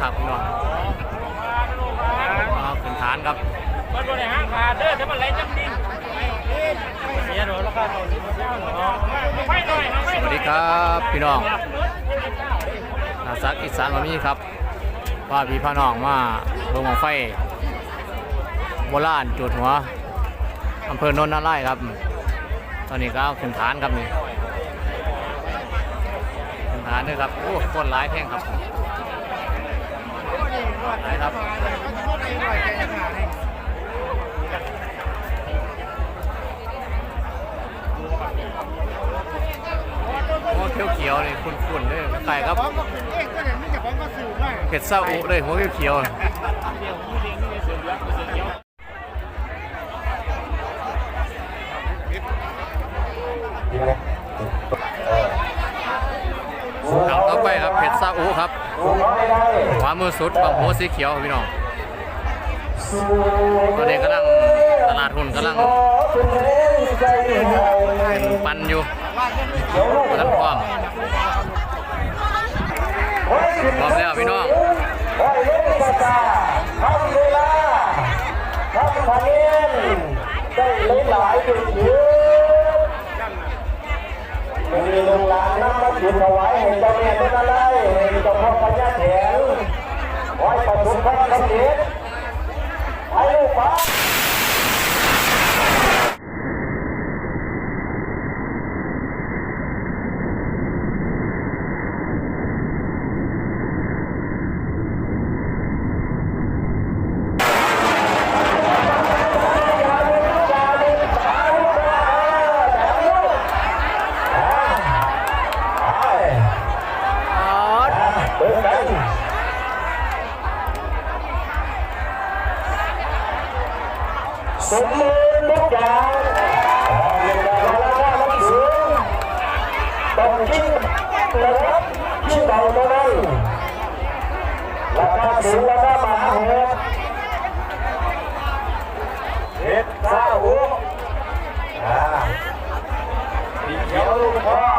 ครับพี่น้องเอาขึ้นฐานครับมันบริหารขาดเด้อถ้ามันไหลจังดิ้งเสียโดนแล้วครับสวัสดีครับพี่น้องนาซักอีสานมามีครับว่าพี่พาน้องมาลงของไฟโบราณจุดหัวอำเภอโนนนาไร่ครับ ตอนนี้ก็ขึ้นฐานครับนี่ขึ้นฐานด้วยครับโอ้คนร้ายแท่งครับ ร้ายครับโอ้เขียวๆเลยคุ้นๆเลยไก่ครับเป็นเองก็อย่าองก็สื่อว่าเผ็ดเศร้าอุเลยหัวเขียวๆ ทางต่อไปครับเพชรซาอุครับขวามือสุดฝั่งหัวสีเขียวพี่น้องตอนนี้กำลังตลาดหุ้นกำลังเป็นปันอยู่กำลังพร้อมพร้อมแล้วพี่น้องทำเลาทำคะแนนได้หลายจุดยืนมีลูกหลานนำมา จุดถวายเห้เจ้าแม่เป็นอะไรให้เจ้าพ่อปัญญาแถงไว้ประสบความสำเร็จ กินเบาเท่านั้นราคาสูงราคามหาเหตุเห็ดซาอุอ่าสีเขียวลูกพ่อ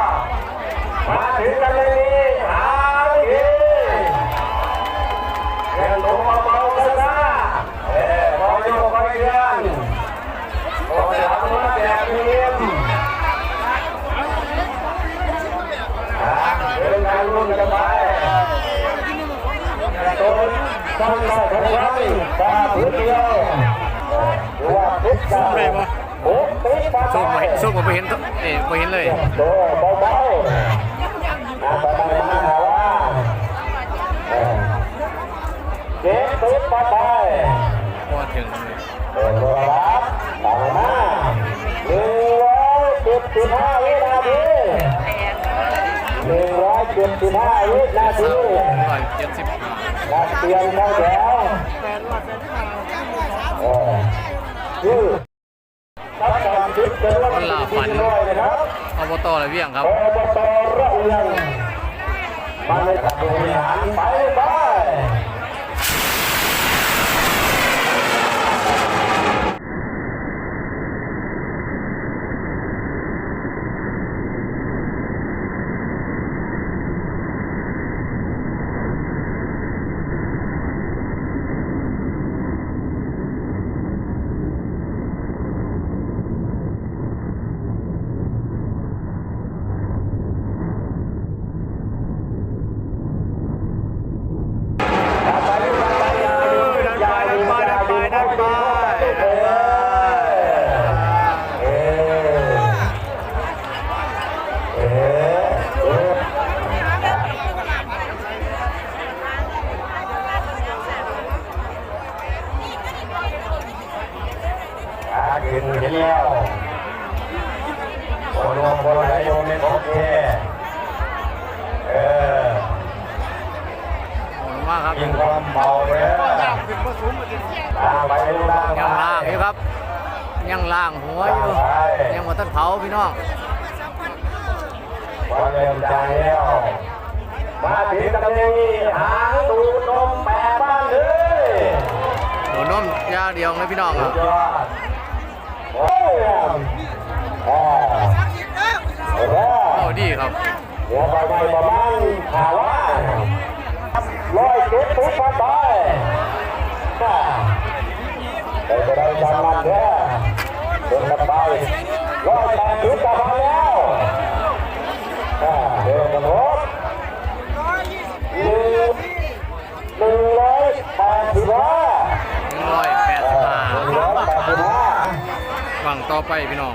พิษกันสู้มาสู้มาไปเห็นตัวเอ้ยไปเห็นเลยโตเบาๆอาตมามาหาว่าเจ็บติดมาไปพอถึงเปิดตัวรับต่างมาหนึ่งร้อยเจ็ดสิบห้าวินาทีหนึ่งร้อยเจ็ดสิบห้าวินาเศร้าทีร้อยเจ็ดสิบนักเตียงเข้าแถวเออชื่อรับ การคิดเป็นรับการคิดด้วยนะครับอบตอะไรเวียงครับอบตระเวียงมาเลยจัดบริหารไปไป กินเห็นแล้วคนรวมคนไหลโยมเป็นของแท้เออขอบคุณมากครับกินความเมาเลยตาไปลูกตายังล่างอยู่ครับ ยังล่างหัวอยู่ยังมาต้นเผาพี่น้องวันเริ่มใจแล้วมาถึงตำแหน่งนี้หางดูนมแปะบ้านเลยดนน้มยาเดียวเลยพี่น้องครับยอด เอาดีครับเดี๋ยวไปไปปราณต่าร้อยเจ็ดตุ๊กไปไปไปได้จำมันเด้วเดินไปร้อยแปดตุ๊ไปแล้วเดินกันโอ้ อไปพี่น้อง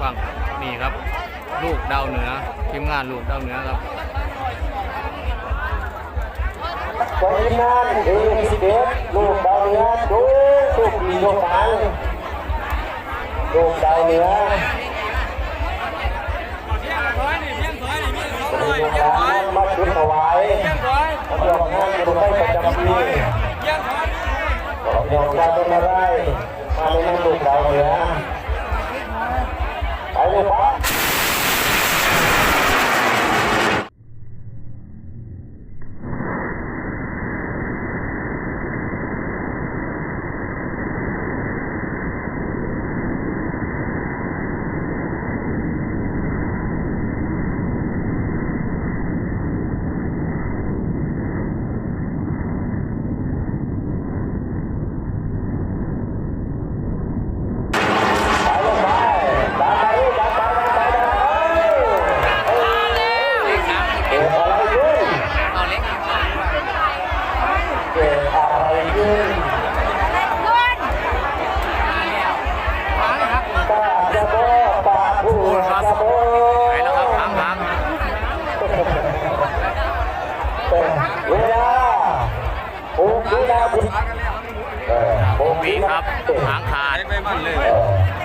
ฝั่งนี่ครับ ลูกดาวเหนือทีมงานลูกดาวเหนือครับผลงานเอสิเดสลูกดาวเหนือดูทุกปีทุกครั้งลูกดาวเหนือลูกดาวเหนือมาจุดถวายสำหรับงานบุญได้ประจำปีขอโยมการเป็นอะไรมาในนามลูกดาวเหนือไปเลยครับ พูดครับไปแล้วครับหางหาง เวลา โอ้ยนะโบวีครับหางขาดเออ